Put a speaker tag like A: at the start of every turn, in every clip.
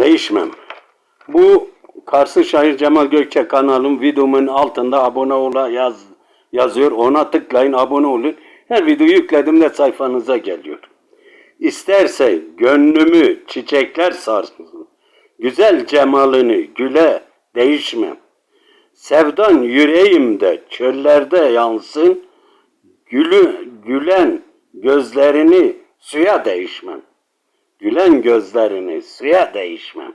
A: Değişmem. Bu Karşı Şair Cemal Gökçe kanalın videomun altında abone ola yaz, yazıyor. Ona tıklayın abone olun. Her video yüklediğimde sayfanıza geliyor. İsterse gönlümü çiçekler sarsın. Güzel cemalini güle değişmem. Sevdan yüreğimde çöllerde yansın. Gülü, gülen gözlerini suya değişmem. Gülen gözlerini suya değişmem.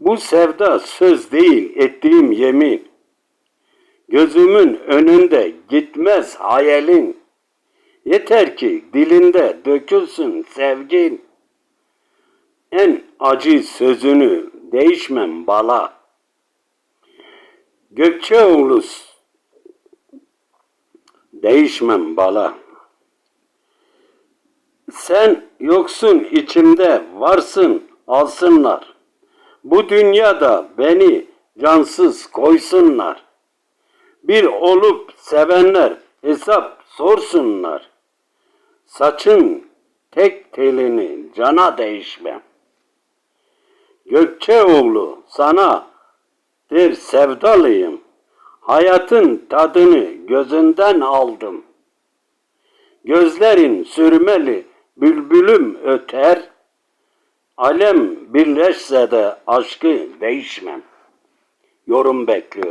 A: Bu sevda söz değil ettiğim yemin. Gözümün önünde gitmez hayalin. Yeter ki dilinde dökülsün sevgin. En acı sözünü değişmem bala. Gökçeoğlu değişmem bala. Sen yoksun içimde varsın alsınlar. Bu dünyada beni cansız koysunlar. Bir olup sevenler hesap sorsunlar. Saçın tek telini cana değişmem. Gökçeoğlu sana bir sevdalıyım. Hayatın tadını gözünden aldım. Gözlerin sürmeli bülbülüm öter. Alem birleşse de aşkı değişmem. Yorum bekliyorum.